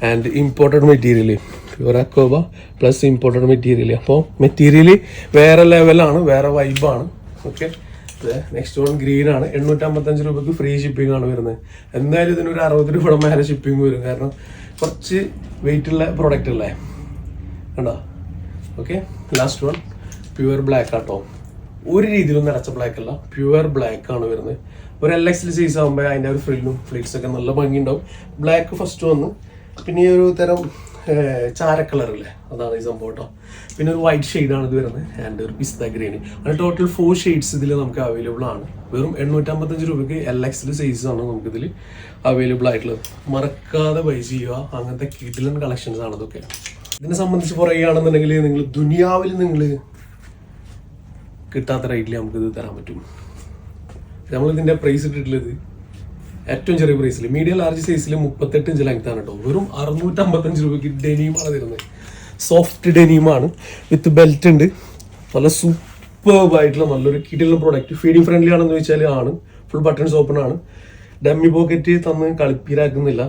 and imported material pure Hakoba plus imported material അപ്പോൾ മെറ്റീരിയൽ വേറെ ലെവലാണ് വേറെ വൈബാണ് ഓക്കെ നെക്സ്റ്റ് വൺ ഗ്രീൻ ആണ്. എണ്ണൂറ്റമ്പത്തഞ്ച് രൂപയ്ക്ക് ഫ്രീ ഷിപ്പിംഗ് ആണ് വരുന്നത്. എന്തായാലും ഇതിനൊരു അറുപത് രൂപയുടെ മേലെ ഷിപ്പിംഗ് വരും. കാരണം കുറച്ച് വെയിറ്റ് ഉള്ള പ്രോഡക്റ്റ് അല്ലേ? കണ്ടോ? Okay last one pure black ആട്ടോ. ഒരു രീതിയിലും നിറച്ച ബ്ലാക്ക് അല്ല. പ്യുവർ ബ്ലാക്ക് ആണ് വരുന്നത്. ഒരു എൽ എക്സിൽ സൈസ് ആകുമ്പോൾ അതിന്റെ ഒരു ഫ്രില്ലും ഫ്ലീറ്റ്സ് ഒക്കെ നല്ല ഭംഗിയുണ്ടാവും. ബ്ലാക്ക് ഫസ്റ്റ് വന്ന്. പിന്നെ ഈ ഒരു തരം ചാര കളറല്ലേ അതാണ് ഈ സംഭവം കേട്ടോ പിന്നെ ഒരു വൈറ്റ് ഷെയ്ഡാണ് ഇത് വരുന്നത്. ആൻഡ് ഒരു പിസ്ത ഗ്രീൻ അങ്ങനെ ടോട്ടൽ ഫോർ ഷെയ്ഡ്സ് ഇതിൽ നമുക്ക് അവൈലബിൾ ആണ്. വെറും എണ്ണൂറ്റമ്പത്തഞ്ച് രൂപയ്ക്ക് എൽ എക്സിൽ സൈസ് ആണ് നമുക്കിതിൽ അവൈലബിൾ ആയിട്ടുള്ളത്. മറക്കാതെ ബൈ ചെയ്യുക. അങ്ങനത്തെ കിഡിലൻ കളക്ഷൻസ് ആണ് ഇതൊക്കെ. ഇതിനെ സംബന്ധിച്ച് പറയുകയാണെന്നുണ്ടെങ്കിൽ നിങ്ങൾ ദുനിയാവിൽ നിങ്ങൾ കിട്ടാത്ത റേറ്റിൽ നമുക്കിത് തരാൻ പറ്റും. നമ്മളിതിന്റെ പ്രൈസ് ഇട്ടിട്ടുള്ളത് ഏറ്റവും ചെറിയ പ്രൈസിൽ മീഡിയം ലാർജ് സൈസിൽ മുപ്പത്തെട്ട് ഇഞ്ച് ലെങ്ത് ആണ് കേട്ടോ വെറും അറുന്നൂറ്റമ്പത്തഞ്ച് രൂപയ്ക്ക് ഡെനീമാണ് തരുന്നത്. സോഫ്റ്റ് ഡെനീമാണ് വിത്ത് ബെൽറ്റ് ഉണ്ട്. നല്ല സൂപ്പർബായിട്ടുള്ള നല്ലൊരു കിടിലുള്ള പ്രോഡക്റ്റ് ഫീഡിങ് ഫ്രണ്ട്ലി ആണെന്ന് ചോദിച്ചാൽ ആണ്. ഫുൾ ബട്ടൺസ് ഓപ്പൺ ആണ്. ഡമ്മി പോക്കറ്റ് തന്ന് കളിപ്പീരാക്കുന്നില്ല.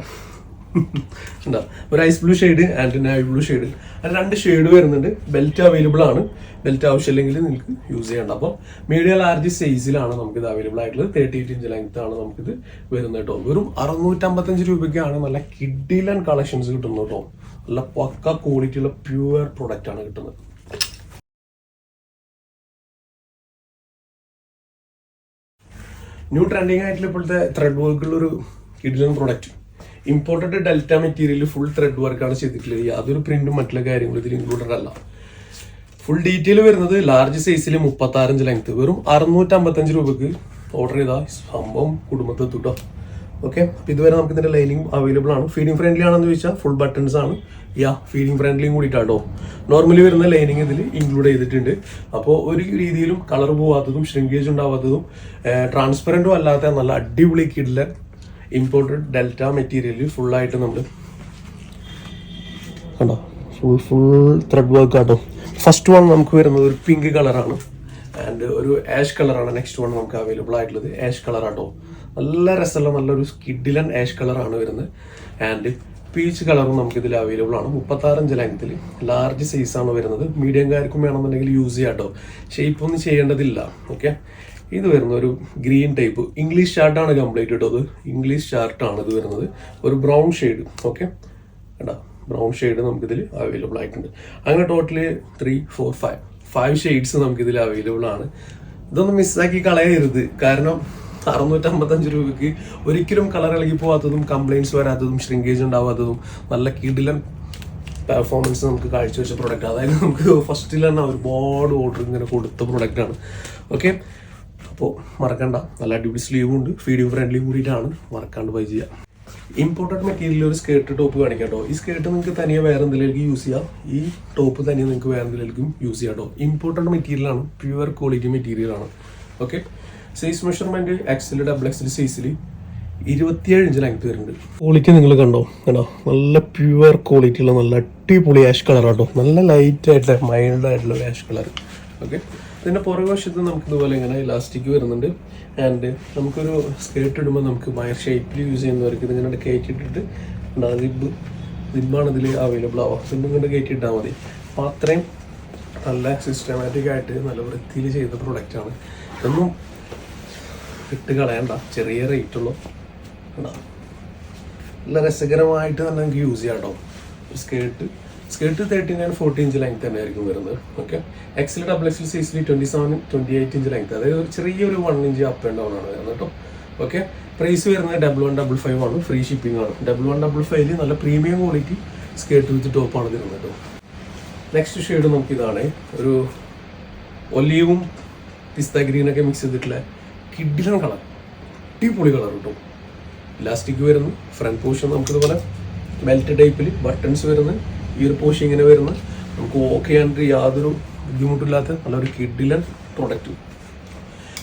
ഒരു ice blue shade and navy blue shade അങ്ങനെ രണ്ട് ഷെയ്ഡ് വരുന്നുണ്ട്. ബെൽറ്റ് അവൈലബിൾ ആണ്. ബെൽറ്റ് ആവശ്യമില്ലെങ്കിൽ നിങ്ങൾക്ക് യൂസ് ചെയ്യണ്ട. അപ്പോൾ മീഡിയ ലാർജ് സൈസിലാണ് നമുക്കിത് അവൈലബിൾ ആയിട്ടുള്ളത്. തേർട്ടി എയ്റ്റ് ഇഞ്ച് ലെങ്ത് ആണ് നമുക്കിത് വരുന്നത് കേട്ടോ. വെറും അറുന്നൂറ്റമ്പത്തഞ്ച് രൂപയ്ക്കാണ് നല്ല കിഡിലൻ കളക്ഷൻസ് കിട്ടുന്നത് കേട്ടോ. നല്ല പക്ക ക്വാളിറ്റി ഉള്ള പ്യുവർ പ്രൊഡക്റ്റ് ആണ് കിട്ടുന്നത്. ന്യൂ ട്രെൻഡിങ് ആയിട്ടുള്ള ഇപ്പോഴത്തെ ത്രെഡ് വർക്കുള്ള ഒരു കിഡിലൻ product imported delta material full thread വർക്കാണ് ചെയ്തിട്ടുള്ളത്. യാതൊരു പ്രിന്റും മറ്റുള്ള കാര്യങ്ങളും ഇതിൽ ഇൻക്ലൂഡഡ് അല്ല. ഫുൾ ഡീറ്റെയിൽ വരുന്നത് ലാർജ് സൈസിൽ മുപ്പത്തി ആറഞ്ച് ലെങ്ത് വെറും അറുന്നൂറ്റമ്പത്തഞ്ച് രൂപക്ക് ഓർഡർ ചെയ്താൽ സംഭവം കുടുംബത്തെ എത്തൂട്ടോ ഓക്കെ അപ്പോൾ ഇതുവരെ നമുക്ക് ഇതിന്റെ ലൈനിങ് അവൈലബിൾ ആണ്. ഫീഡിംഗ് ഫ്രണ്ട്ലി ആണെന്ന് ചോദിച്ചാൽ ഫുൾ ബട്ടൺസ് ആണ്. യാ ഫീഡിംഗ് ഫ്രണ്ട്ലിയും കൂടിയിട്ടാട്ടോ നോർമലി വരുന്ന ലൈനിങ് ഇതിൽ ഇൻക്ലൂഡ് ചെയ്തിട്ടുണ്ട്. അപ്പോൾ ഒരു രീതിയിലും കളർ പോവാത്തതും ഷ്രിങ്കേജ് ഉണ്ടാവാത്തതും ട്രാൻസ്പെറന്റും അല്ലാത്ത നല്ല അടിപൊളി കിഡിലെ ഇമ്പോർട്ടഡ് ഡെൽറ്റ മെറ്റീരിയൽ ഫുള്ളായിട്ട് നമ്മൾ കണ്ടോ? ഫുൾ ഫുൾ ത്രെഡ് വർക്ക് ആട്ടോ. ഫസ്റ്റ് വൺ നമുക്ക് വരുന്നത് ഒരു പിങ്ക് കളറാണ് ആൻഡ് ഒരു ആഷ് കളറാണ് നെക്സ്റ്റ് വൺ നമുക്ക് അവൈലബിൾ ആയിട്ടുള്ളത്. ആഷ് കളർ ആട്ടോ. നല്ല രസമുള്ള നല്ലൊരു സ്കിഡിലൻ ആഷ് കളറാണ് വരുന്നത്. ആൻഡ് പീച്ച് കളറും നമുക്ക് ഇതിൽ അവൈലബിൾ ആണ്. മുപ്പത്താറഞ്ച് ലെങ്ത്തിൽ ലാർജ് സൈസാണ് വരുന്നത്. മീഡിയം മീഡിയംകാർക്കും വേണമെന്നുണ്ടെങ്കിൽ യൂസ് ചെയ്യാം കേട്ടോ ഷേപ്പ് ഒന്നും ചെയ്യേണ്ടതില്ല. ഓക്കെ ഇത് വരുന്ന ഒരു ഗ്രീൻ ടൈപ്പ്. ഇംഗ്ലീഷ് ചാർട്ടാണ് കംപ്ലീറ്റ് ഇട്ടത്. ഇംഗ്ലീഷ് ചാർട്ടാണ് ഇത് വരുന്നത്. ഒരു ബ്രൗൺ ഷെയ്ഡ് ഓക്കെ കേട്ടോ ബ്രൗൺ ഷെയ്ഡ് നമുക്കിതിൽ അവൈലബിൾ ആയിട്ടുണ്ട്. അങ്ങനെ total three four five five shades നമുക്കിതിൽ അവൈലബിൾ ആണ്. ഇതൊന്നും മിസ്സാക്കി കളയരുത്. കാരണം അറുന്നൂറ്റമ്പത്തഞ്ച് രൂപയ്ക്ക് ഒരിക്കലും കളർ ഇളകി പോവാത്തതും കംപ്ലയിന്റ്സ് വരാത്തതും ശ്രിങ്കേജ് ഉണ്ടാവാത്തതും നല്ല കിടിലൻ പെർഫോമൻസ് നമുക്ക് കാഴ്ചവെച്ച പ്രൊഡക്റ്റ് അതായത് നമുക്ക് ഫസ്റ്റിൽ തന്നെ ഒരുപാട് ഓർഡർ ഇങ്ങനെ കൊടുത്ത പ്രൊഡക്റ്റ് ആണ്. ഓക്കെ അപ്പോൾ മറക്കണ്ട. നല്ല അടിപൊളി സ്ലീവും ഉണ്ട്. ഫീഡിയോ ഫ്രണ്ട്ലിയും കൂടിയിട്ടാണ് മറക്കാണ്ട് ബൈ ചെയ്യുക ഇമ്പോർട്ടന്റ് മെറ്റീരിയൽ ഒരു സ്കേർട്ട് ടോപ്പ് കാണിക്കാം കേട്ടോ ഈ സ്കേർട്ട് നിങ്ങൾക്ക് തനിയെ വേറെ എന്തെങ്കിലും യൂസ് ചെയ്യാം. ഈ ടോപ്പ് തനിയെ നിങ്ങൾക്ക് വേറെ എന്തെങ്കിലും യൂസ് ചെയ്യാം കേട്ടോ ഇമ്പോർട്ടന്റ് മെറ്റീരിയൽ ആണ്. പ്യുവർ ക്വാളിറ്റി മെറ്റീരിയൽ ആണ്. Okay size measurement XL double XL സൈസിൽ ഇരുപത്തിയേഴ് ഇഞ്ച് ലെങ്ത് വരുന്നുണ്ട്. ക്വാളിറ്റി നിങ്ങൾ കണ്ടോ? കണ്ടോ? നല്ല പ്യുവർ ക്വാളിറ്റിയുള്ള നല്ല അടിപൊളി ആഷ് കളർ കേട്ടോ നല്ല ലൈറ്റ് ആയിട്ടുള്ള മൈൽഡ് ആയിട്ടുള്ള ആഷ് കളർ ഓക്കെ ഇതിന്റെ പുറകുവശത്ത് നമുക്ക് ഇതുപോലെ ഇങ്ങനെ ഇലാസ്റ്റിക് വരുന്നുണ്ട്. ആൻഡ് നമുക്കൊരു സ്കേർട്ട് ഇടുമ്പോൾ നമുക്ക് ഭയങ്കര ഷേപ്പിൽ യൂസ് ചെയ്യുന്നവർക്ക് ഇതിങ്ങനെ കയറ്റിയിട്ടിട്ട് സിബ് സിബാണ് ഇതിൽ അവൈലബിൾ ആവുക. സിബ് ഇങ്ങനെ കയറ്റിയിട്ടാൽ മതി. അപ്പോൾ അത്രയും നല്ല സിസ്റ്റമാറ്റിക് ആയിട്ട് നല്ല വൃത്തിയിൽ ചെയ്ത പ്രൊഡക്റ്റാണ് ഇതൊന്നും ഇട്ട് കളയണ്ട. ചെറിയ റേറ്റ് ഉള്ളൂ. നല്ല രസകരമായിട്ട് തന്നെ നമുക്ക് യൂസ് ചെയ്യാം കേട്ടോ. Skirt skirt thirteen and forty inch length തന്നെയായിരിക്കും വരുന്നത്. ഓക്കെ എക്സിൽ ഡബിൾ എക്സിൽ സൈസിൽ twenty seven twenty eight inch length അതായത് ഒരു ചെറിയൊരു one inch up and down ആണ് വരുന്നത് കേട്ടോ. ഓക്കെ പ്രൈസ് വരുന്നത് ഡബിൾ വൺ ഡബിൾ ഫൈവ് ആണ്. ഫ്രീ ഷിപ്പിംഗ് ആണ്. ഡബിൾ വൺ ഡബിൾ ഫൈവിൽ നല്ല premium quality skirt with top ആണ് തരുന്നത് കേട്ടോ. നെക്സ്റ്റ് ഷെയ്ഡ് നമുക്ക് ഇതാണ്. ഒരു ഒലീവും പിസ്ത ഗ്രീനൊക്കെ മിക്സ് ചെയ്തിട്ടുള്ള കിഡിലൻ കളർ അടിപൊളി കളർ കിട്ടും. ഇലാസ്റ്റിക് വരുന്നു. ഫ്രണ്ട് പോർഷൻ നമുക്കിതുപോലെ മെൽറ്റ് ടൈപ്പിൽ ബട്ടൺസ് വരുന്നു ഈ ഒരു പോർഷൻ ഇങ്ങനെ വരുന്നു. നമുക്ക് ഓക്കെ ചെയ്യാണ്ട് യാതൊരു ബുദ്ധിമുട്ടില്ലാത്ത നല്ലൊരു കിഡിലൻ പ്രൊഡക്റ്റ്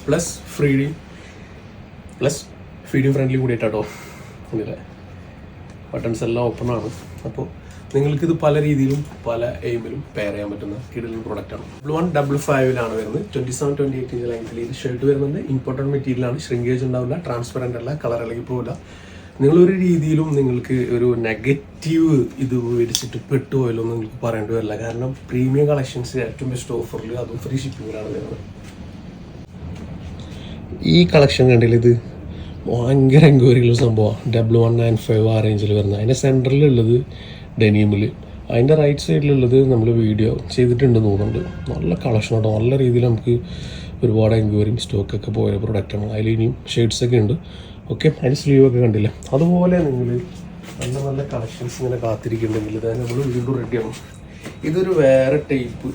പ്ലസ് ഫ്രീഡി പ്ലസ് ഫീഡിങ് ഫ്രണ്ട്ലി കൂടിയിട്ടാട്ടോ ഇങ്ങനെ ബട്ടൺസ് എല്ലാം ഓപ്പൺ ആണ്. അപ്പോൾ നിങ്ങൾക്കിത് പല രീതിയിലും പല എയിമിലും പെയർ ചെയ്യാൻ പറ്റുന്ന കിടലൻ പ്രൊഡക്റ്റ് ആണ്. ഡബിൾ വൺ ഡബിൾ ഫൈവിലാണ് വരുന്നത്. Twenty seven twenty eight inch ലെങ്ത്തിൽ ഇത് ഷർട്ട് വരുന്നത് ഇമ്പോർട്ടന്റ് മെറ്റീരിയലാണ് ഷ്രിങ്കേജ് ഉണ്ടാവില്ല. ട്രാൻസ്പെറന്റ് അല്ല. കളർ ഇളകി പോവില്ല. നിങ്ങളൊരു രീതിയിലും നിങ്ങൾക്ക് ഒരു നെഗറ്റീവ് ഇത് മേടിച്ചിട്ട് പെട്ടുപോയല്ലോ എന്ന് നിങ്ങൾക്ക് പറയേണ്ടി വരില്ല. കാരണം പ്രീമിയം കളക്ഷൻസ് ഏറ്റവും ബെസ്റ്റ് ഓഫറിൽ അതും ഫ്രീ ഷിപ്പിങ്ങിലാണ് വരുന്നത്. ഈ കളക്ഷൻ കണ്ടില്ല ഇത്? ഭയങ്കര എൻക്വയറിയുള്ള സംഭവമാണ് ഡബിൾ വൺ നയൻ ഫൈവ് ആ റേഞ്ചിൽ വരുന്നത്. അതിന്റെ സെന്ററിലുള്ളത് ഡെനിയമിൽ അതിന്റെ റൈറ്റ് സൈഡിലുള്ളത് നമ്മൾ വീഡിയോ ചെയ്തിട്ടുണ്ടെന്ന് തോന്നുന്നുണ്ട്. നല്ല കളക്ഷൻ കേട്ടോ നല്ല രീതിയിൽ നമുക്ക് ഒരുപാട് എൻക്വയറിയും സ്റ്റോക്കൊക്കെ പോയ പ്രൊഡക്റ്റാണ് അതിൽ ഇനിയും ഷെയ്ഡ്സൊക്കെ ഉണ്ട്. ഓക്കെ അതിന് സ്ലീവ് ഒക്കെ കണ്ടില്ല? അതുപോലെ നിങ്ങൾ നല്ല നല്ല കളക്ഷൻസ് ഇങ്ങനെ കാത്തിരിക്കുന്നുണ്ടെങ്കിൽ ഇത് നമ്മൾ വീണ്ടും റെഡിയാണ് ഇതൊരു വേറെ ടൈപ്പ്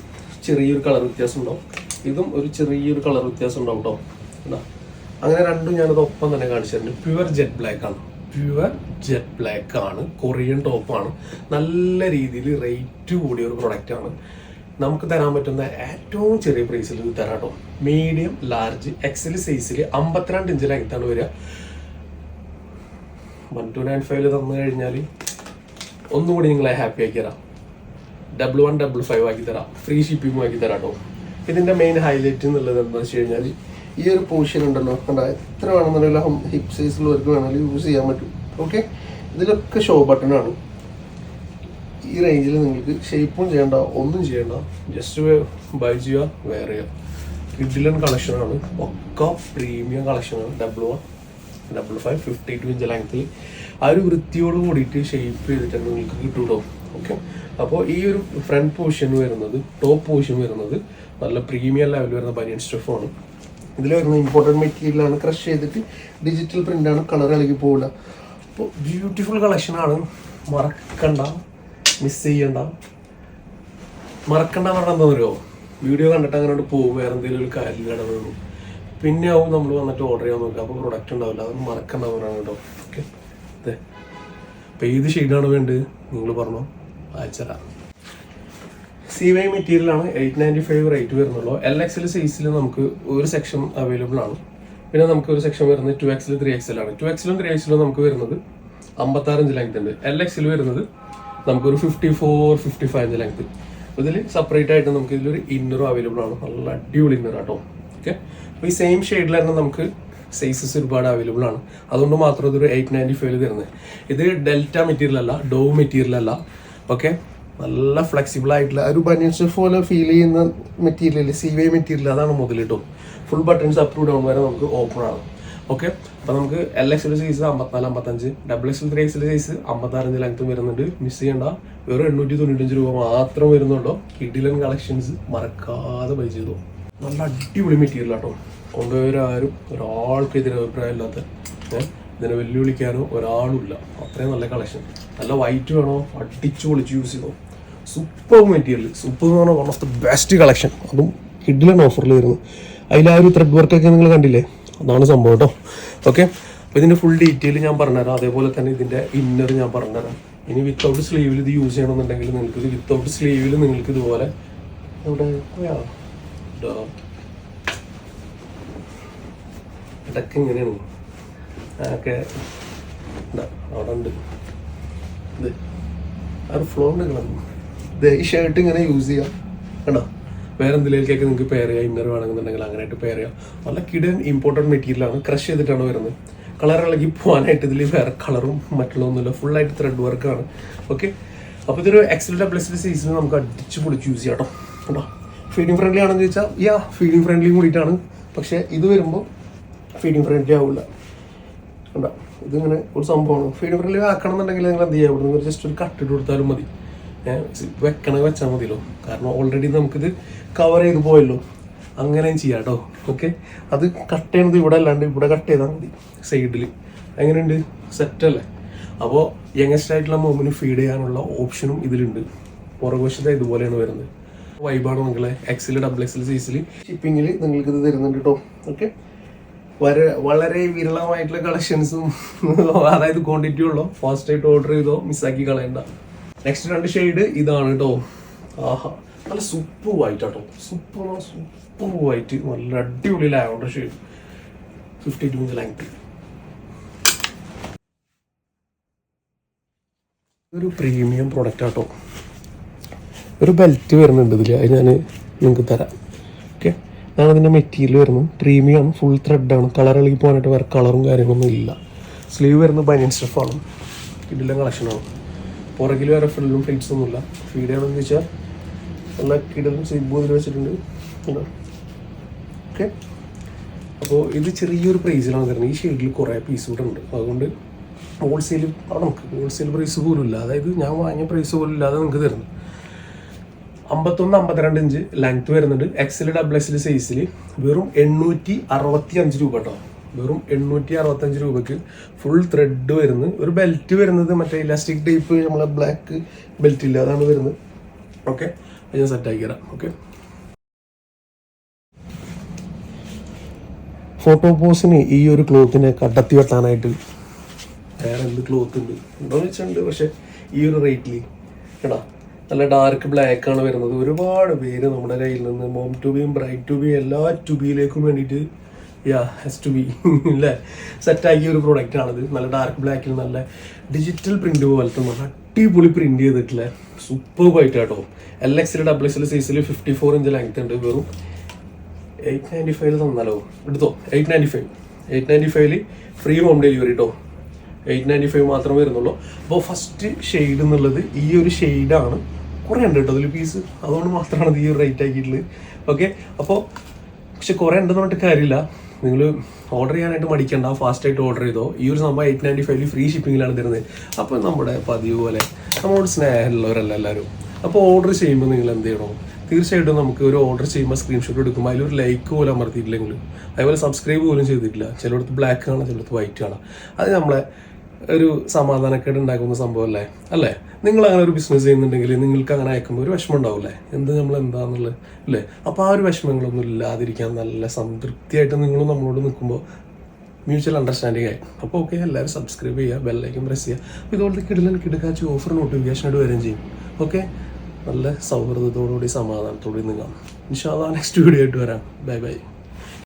ചെറിയൊരു കളർ വ്യത്യാസം ഉണ്ടാവും. ഇതും ഒരു ചെറിയൊരു കളർ വ്യത്യാസം ഉണ്ടാവും കേട്ടോ അങ്ങനെ രണ്ടും ഞാനത് ഒപ്പം തന്നെ കാണിച്ചു തരുന്നു. പ്യുവർ ജെറ്റ് ബ്ലാക്ക് ആണ്. പ്യുവർ ജെറ്റ് ബ്ലാക്ക് ആണ്. കൊറിയൻ ടോപ്പാണ് നല്ല രീതിയിൽ റേറ്റ് കൂടിയ ഒരു പ്രൊഡക്റ്റ് ആണ്. നമുക്ക് തരാൻ പറ്റുന്ന ഏറ്റവും ചെറിയ പ്രൈസിൽ ഇത് തരാം കേട്ടോ മീഡിയം ലാർജ് എക്സൽ സൈസിൽ അമ്പത്തിരണ്ട് ഇഞ്ച് ലെങ്ത്താണ് വരിക. വൺ ടു നയൻ ഫൈവിൽ തന്നു കഴിഞ്ഞാൽ ഒന്നുകൂടി നിങ്ങളെ ഹാപ്പി ആക്കി തരാം. ഡബിൾ വൺ ഡബിൾ ഫൈവ് ആക്കി തരാം. ഫ്രീ ഷിപ്പിംഗ് ആക്കി തരാം കേട്ടോ ഇതിന്റെ മെയിൻ ഹൈലൈറ്റ് എന്നുള്ളത് എന്താണെന്ന് വെച്ച് കഴിഞ്ഞാൽ ഈ ഒരു പോർഷൻ ഉണ്ടല്ലോ. കണ്ട എത്ര വേണമെന്നുണ്ടെങ്കിലും ഹിപ് സൈസിലുള്ളവർക്ക് വേണമെങ്കിൽ യൂസ് ചെയ്യാൻ പറ്റും. ഓക്കെ ഇതിലൊക്കെ ഷോ ബട്ടണാണ് ഈ റേഞ്ചിൽ നിങ്ങൾക്ക് ഷേപ്പും ചെയ്യണ്ട ഒന്നും ചെയ്യണ്ട. ജസ്റ്റ് ബൈ ചെയ്യുക വെയർ ചെയ്യുക. കിഡിലൻ കളക്ഷനാണ് ഒക്കെ പ്രീമിയം കളക്ഷനാണ് double one double five fifty two inch ലെങ്ത്തിൽ ആ ഒരു വൃത്തിയോട് കൂടിയിട്ട് ഷേപ്പ് ചെയ്തിട്ട് നിങ്ങൾക്ക് കിട്ടുള്ളൂ ഓക്കെ അപ്പോൾ ഈ ഒരു ഫ്രണ്ട് പോർഷൻ വരുന്നത് ടോപ്പ് പോർഷൻ വരുന്നത് നല്ല പ്രീമിയം ലെവൽ വരുന്ന ബനിയൻ സ്റ്റഫാണ് ഇതിൽ വരുന്ന ഇമ്പോർട്ടന്റ് മെറ്റീരിയലാണ് ക്രഷ് ചെയ്തിട്ട് ഡിജിറ്റൽ പ്രിന്റാണ് കളർ ഇളകി പോകില്ല അപ്പോൾ ബ്യൂട്ടിഫുൾ കളക്ഷനാണ് മറക്കണ്ട. മിസ് ചെയ്യണ്ട. മറക്കണ്ട പറഞ്ഞാൽ എന്താ പറയുമോ വീഡിയോ കണ്ടിട്ട് അങ്ങനെ പോകും. വേറെ എന്തെങ്കിലും ഒരു കാര്യം കടന്നു പിന്നെ ആവും നമ്മൾ വന്നിട്ട് ഓർഡർ ചെയ്യാൻ നോക്കുക. അപ്പോൾ പ്രൊഡക്റ്റ് ഉണ്ടാവില്ല. അതൊന്നും മറക്കണ്ടാവാനാണ് കേട്ടോ. ഓക്കെ അതെ അപ്പോൾ ഏത് ഷെയ്ഡാണ് വേണ്ടത്? നിങ്ങൾ പറഞ്ഞോ. അയച്ചരാ സി വൈ മെറ്റീരിയലാണ് എയ്റ്റ് നയന്റി ഫൈവ് റേറ്റ് വരുന്നുള്ളൂ. എൽ എക്സിൽ സൈസിൽ നമുക്ക് ഒരു സെക്ഷൻ അവൈലബിൾ ആണ്. പിന്നെ നമുക്ക് ഒരു സെക്ഷൻ വരുന്നത് ടു എക്സിൽ ത്രീ എക്സൽ ആണ്. ടു എക്സിലും ത്രീ എക്സിലും നമുക്ക് വരുന്നത് അമ്പത്താറഞ്ച് ലെങ്ത് ഉണ്ട്. എൽ എക്സിൽ വരുന്നത് നമുക്കൊരു fifty four fifty five inch length ഇതിൽ സെപ്പറേറ്റ് ആയിട്ട് നമുക്ക് ഇതിലൊരു ഇന്നറും അവൈലബിൾ ആണ്. നല്ല അടിപൊളി ഇന്നർ ആട്ടോ ഓക്കെ അപ്പോൾ ഈ സെയിം ഷെയ്ഡിൽ തന്നെ നമുക്ക് സൈസസ് ഒരുപാട് അവൈലബിൾ ആണ്. അതുകൊണ്ട് മാത്രം ഇതൊരു എയ്റ്റ് നയന്റി ഫൈവ് തരുന്നത് ഇത് ഡെൽറ്റ മെറ്റീരിയൽ അല്ല ഡോ മെറ്റീരിയൽ അല്ല. ഓക്കെ നല്ല ഫ്ലെക്സിബിൾ ആയിട്ടുള്ള ഒരു ബനിയൻസ് പോലെ ഫീൽ ചെയ്യുന്ന മെറ്റീരിയൽ സി വൈ മെറ്റീരിയൽ അതാണ് മുതൽ കേട്ടോ full buttons up to down വരെ നമുക്ക് ഓപ്പൺ ആണ്. ഓക്കെ അപ്പോൾ നമുക്ക് എൽ എക്സിൽ സൈസ് അമ്പത്തിനാല് അമ്പത്തഞ്ച് ഡബിൾ എക്സിൽ ത്രീ എക്സിൽ സൈസ് അമ്പത്താറിഞ്ച് ലെങ്ത്തും വരുന്നുണ്ട്. മിസ് ചെയ്യണ്ട. വെറും എണ്ണൂറ്റി തൊണ്ണൂറ്റഞ്ച് രൂപ മാത്രം വരുന്നുള്ളൂ. കിഡിലൻ കളക്ഷൻസ് മറക്കാതെ ബൈ ചെയ്തു. നല്ല അടിപൊളി മെറ്റീരിയൽ ആട്ടോ. കൊണ്ടുപോയവരാരും ഒരാൾക്ക് ഇതിന് അഭിപ്രായം ഇല്ലാത്ത ഇതിനെ വെല്ലുവിളിക്കാനോ ഒരാളും ഇല്ല അത്രയും നല്ല കളക്ഷൻ നല്ല വൈറ്റ് വേണോ? അടിച്ചു പൊളിച്ച് യൂസ് ചെയ്തോ? സൂപ്പർ മെറ്റീരിയൽ സൂപ്പർ എന്ന് പറഞ്ഞാൽ one of the best collection അതും കിഡിലാണ് ഓഫറിൽ വരുന്നത് അതിൽ ആ ഒരു ത്രെഡ് വർക്കൊക്കെ നിങ്ങൾ കണ്ടില്ലേ? അതാണ് സംഭവം കേട്ടോ ഓക്കെ അപ്പോൾ ഇതിന്റെ ഫുൾ ഡീറ്റെയിൽ ഞാൻ പറഞ്ഞുതരാം. അതേപോലെ തന്നെ ഇതിന്റെ ഇന്നർ ഞാൻ പറഞ്ഞുതരാം. ഇനി വിത്തൗട്ട് സ്ലീവിൽ ഇത് യൂസ് ചെയ്യണമെന്നുണ്ടെങ്കിൽ നിങ്ങൾക്ക് ഇത് വിത്തൗട്ട് സ്ലീവിൽ നിങ്ങൾക്ക് ഇതുപോലെ ഇവിടെ ഇതാ. ഇടയ്ക്ക് ഇങ്ങനെയാണ് അതൊക്കെ അവിടെ ഉണ്ട് ഇത്. ആ ഒരു കിടന്നു ഷർട്ട് ഇങ്ങനെ യൂസ് ചെയ്യാം. കേട്ടോ വേറെ എന്തിലേക്കൊക്കെ നിങ്ങൾക്ക് പെയർ ചെയ്യാം ഇന്നർ വേണമെന്നുണ്ടെങ്കിൽ അങ്ങനെയായിട്ട് പെയർ ചെയ്യാം. നല്ല കിടൻ ഇമ്പോർട്ടന്റ് മെറ്റീരിയലാണ് ക്രഷ് ചെയ്തിട്ടാണ് വരുന്നത്. കളർ ഇളകി പോകാനായിട്ട് ഇതിൽ വേറെ കളറും മറ്റുള്ളതൊന്നുമില്ല. ഫുള്ളായിട്ട് ത്രെഡ് വർക്കാണ് ഓക്കെ അപ്പോൾ ഇതൊരു എക്സൽ ഡബ്ല്യൂസിന്റെ സീസൺ നമുക്ക് അടിച്ചു പൊളിച്ച് യൂസ് ചെയ്യാം കേട്ടോ കേട്ടോ ഫീഡിങ് ഫ്രണ്ട്ലി ആണെന്ന് ചോദിച്ചാൽ യാ ഫീഡിങ് ഫ്രണ്ട്ലി കൂടിയിട്ടാണ്. പക്ഷേ ഇത് വരുമ്പോൾ ഫീഡിങ് ഫ്രണ്ട്ലി ആവില്ല കണ്ടോ? ഇതിങ്ങനെ ഒരു സംഭവമാണ്. ഫീഡ് ഫ്രണ്ട്ലി ആക്കണം എന്നുണ്ടെങ്കിൽ നിങ്ങൾ എന്ത് ചെയ്യാം? ഇവിടെ ജസ്റ്റ് ഒരു കട്ടിട്ട് കൊടുത്താലും മതി. വെക്കണ വെച്ചാൽ മതിയല്ലോ. കാരണം ഓൾറെഡി നമുക്കിത് കവർ ചെയ്ത് പോയല്ലോ. അങ്ങനെയും ചെയ്യാം കേട്ടോ ഓക്കെ അത് കട്ട് ചെയ്യണത് ഇവിടെ അല്ലാണ്ട് ഇവിടെ കട്ട് ചെയ്താൽ മതി. സൈഡിൽ എങ്ങനെയുണ്ട്? സെറ്റ് അല്ലേ? അപ്പോൾ യങ്ങസ്റ്റ് ആയിട്ടുള്ള മോമിന് ഫീഡ് ചെയ്യാനുള്ള ഓപ്ഷനും ഇതിലുണ്ട്. പുറകുവശത്തെ ഇതുപോലെയാണ് വരുന്നത്. വൈബാണ് നിങ്ങളെ എക്സിൽ ഡബിൾ എക്സിൽ സൈസിൽ ഷിപ്പിങ്ങിൽ നിങ്ങൾക്ക് ഇത് തരുന്നുണ്ട് കേട്ടോ ഓക്കെ വരെ വളരെ വിരളമായിട്ടുള്ള കളക്ഷൻസും അതായത് ക്വാണ്ടിറ്റി ഉള്ളോ? ഫാസ്റ്റ് ആയിട്ട് ഓർഡർ ചെയ്തോ? മിസ്സാക്കി കളയണ്ട. നെക്സ്റ്റ് രണ്ട് ഷെയ്ഡ് ഇതാണ് കേട്ടോ ആഹാ. നല്ല സൂപ്പർ വൈറ്റ് ആട്ടോ സൂപ്പർ സൂപ്പർ വൈറ്റ് നല്ല അടിപൊളി lavender shade fifty two length ഒരു പ്രീമിയം പ്രൊഡക്റ്റ് ആട്ടോ ഒരു ബെൽറ്റ് വരുന്നുണ്ട് ഇതിൽ അത് ഞാൻ നിങ്ങൾക്ക് തരാം. ഓക്കെ അതാണ് ഇതിന്റെ മെറ്റീരിയൽ വരുന്നത് പ്രീമിയം ഫുൾ ത്രെഡാണ് കളർ ഇളകി പോകാനായിട്ട് വേറെ കളറും കാര്യങ്ങളൊന്നും ഇല്ല. സ്ലീവ് വരുന്നത് ബനിയൻ സ്റ്റഫാണ് കിഡിലും കളക്ഷനാണ് പുറകിൽ വേറെ ഫ്രില്ലും ഫ്ലീറ്റ്സ് ഒന്നുമില്ല ഫീഡ് ചെയ്യണമെന്ന് വെച്ചാൽ എല്ലാ കിടലും സിബു ഇതിൽ വെച്ചിട്ടുണ്ട്. ഓക്കെ അപ്പോൾ ഇത് ചെറിയൊരു പ്രൈസിലാണ് തരുന്നത്. ഈ ഷെയ്ഡിൽ കുറേ പീസ് കൂടെ ഉണ്ട്. അതുകൊണ്ട് ഹോൾസെയിൽ അവിടെ നമുക്ക് ഹോൾസെയിൽ പ്രൈസ് പോലും ഇല്ല. അതായത് ഞാൻ വാങ്ങിയ പ്രൈസ് പോലും ഇല്ലാതെ നിങ്ങൾക്ക് തരുന്നു. അമ്പത്തൊന്ന് അമ്പത്തിരണ്ട് ഇഞ്ച് ലെങ്ത് വരുന്നുണ്ട്. എക്സൽ ഡബിൾ എക്സൽ സൈസിൽ വെറും എണ്ണൂറ്റി അറുപത്തി അഞ്ച് രൂപ കേട്ടോ വെറും എണ്ണൂറ്റി അറുപത്തഞ്ച് രൂപയ്ക്ക് ഫുൾ ത്രെഡ് വരുന്നത് ഒരു ബെൽറ്റ് വരുന്നത് മറ്റേ ഇലാസ്റ്റിക് ടൈപ്പ് നമ്മളെ ബ്ലാക്ക് ബെൽറ്റ് ഇല്ല അതാണ് വരുന്നത്. ഓക്കെ ഞാൻ സെറ്റാക്കി തരാം. ഓക്കെ ഫോട്ടോ പോസിന് ഈ ഒരു ക്ലോത്തിനെ കടത്തി വെട്ടാനായിട്ട് വേറെ എന്ത് ക്ലോത്ത് ഉണ്ട്? ഉണ്ടോന്ന് വെച്ചിട്ടുണ്ട് പക്ഷെ ഈ ഒരു റേറ്റിൽ കേടാ നല്ല ഡാർക്ക് ബ്ലാക്ക് ആണ് വരുന്നത്. ഒരുപാട് പേര് നമ്മുടെ കയ്യിൽ നിന്ന് മോം ട്യൂബിയും ബ്രൈറ്റ് ട്യൂബിയും എല്ലാ ട്യൂബിയിലേക്കും വേണ്ടിയിട്ട് യാ എസ് ടു ബി അല്ലേ സെറ്റാക്കിയ ഒരു പ്രൊഡക്റ്റ് ആണത്. നല്ല ഡാർക്ക് ബ്ലാക്കിൽ നല്ല ഡിജിറ്റൽ പ്രിന്റ് പോലത്തെ നല്ല അടിപൊളി പ്രിന്റ് ചെയ്തിട്ടില്ല? സൂപ്പർ വൈറ്റ് ആട്ടോ എൽ എക്സിൽ ഡബിൾ എക്സിൽ സൈസിൽ ഫിഫ്റ്റി ഫോർ ഇഞ്ച് ലെങ്ത് ഉണ്ട്. വെറും എയ്റ്റ് നയന്റി ഫൈവിൽ തന്നാലോ? എടുത്തോ. Eight ninety five eight ninety ഫൈവിൽ ഫ്രീ ഹോം ഡെലിവറി കേട്ടോ എയ്റ്റ് നയന്റി ഫൈവ് മാത്രമേ വരുന്നുള്ളൂ. അപ്പോൾ ഫസ്റ്റ് ഷെയ്ഡ് എന്നുള്ളത് ഈ ഒരു ഷെയ്ഡാണ് കുറേ ഉണ്ട് കേട്ടോ അതിൽ പീസ് അതുകൊണ്ട് മാത്രമാണ് അത് ഈ ഒരു റേറ്റ് ആക്കിയിട്ടുള്ളത്. ഓക്കെ അപ്പോൾ പക്ഷെ കുറേ ഉണ്ടെന്ന് പറഞ്ഞിട്ട് കാര്യമില്ല. നിങ്ങൾ ഓർഡർ ചെയ്യാനായിട്ട് മടിക്കണ്ട. ഫാസ്റ്റായിട്ട് ഓർഡർ ചെയ്തോ. ഈ ഒരു സംഭവം എയ്റ്റ് നയന്റി ഫൈവ് ഫ്രീ ഷിപ്പിങ്ങിലാണ് തരുന്നത്. അപ്പോൾ നമ്മുടെ പതിവ് പോലെ നമ്മളോട് സ്നേഹമുള്ളവരല്ല എല്ലാവരും. അപ്പോൾ ഓർഡർ ചെയ്യുമ്പോൾ നിങ്ങൾ എന്ത് ചെയ്യണം? തീർച്ചയായിട്ടും നമുക്ക് ഒരു ഓർഡർ ചെയ്യുമ്പോൾ സ്ക്രീൻഷോട്ട് എടുക്കുമ്പോൾ അതിലൊരു ലൈക്ക് പോലും അമർത്തിയിട്ടില്ലെങ്കിൽ അതേപോലെ സബ്സ്ക്രൈബ് പോലും ചെയ്തിട്ടില്ല. ചിലടത്ത് ബ്ലാക്ക് കാണാം ചിലടത്ത് വൈറ്റ് കാണാം. അത് നമ്മളെ ഒരു സമാധാനക്കേട് ഉണ്ടാക്കുന്ന സംഭവമല്ലേ? അല്ലേ? നിങ്ങൾ അങ്ങനെ ഒരു ബിസിനസ് ചെയ്യുന്നുണ്ടെങ്കിൽ നിങ്ങൾക്ക് അങ്ങനെ അയക്കുമ്പോൾ ഒരു വിഷമം ഉണ്ടാവില്ലേ എന്ത് നമ്മൾ എന്താണെന്നുള്ളത് അല്ലേ? അപ്പോൾ ആ ഒരു വിഷമങ്ങളൊന്നും ഇല്ലാതിരിക്കാൻ നല്ല സംതൃപ്തിയായിട്ട് നിങ്ങൾ നമ്മളോട് നിൽക്കുമ്പോൾ മ്യൂച്വൽ അണ്ടർസ്റ്റാൻഡിംഗ് ആയി. അപ്പോൾ ഓക്കെ എല്ലാവരും സബ്സ്ക്രൈബ് ചെയ്യുക ബെല്ലൈക്കൻ പ്രസ് ചെയ്യുക. അപ്പോൾ ഇതുപോലത്തെ കിടലൻ കിടക്കാച്ച് ഓഫർ നോട്ടിഫിക്കേഷൻ ആയിട്ട് വരികയും ചെയ്യും. ഓക്കെ നല്ല സൗഹൃദത്തോടുകൂടി സമാധാനത്തോടുകൂടി നിൽക്കാം. ഇൻഷാല്ലാ നെക്സ്റ്റ് വീഡിയോ ആയിട്ട് വരാം. Bye bye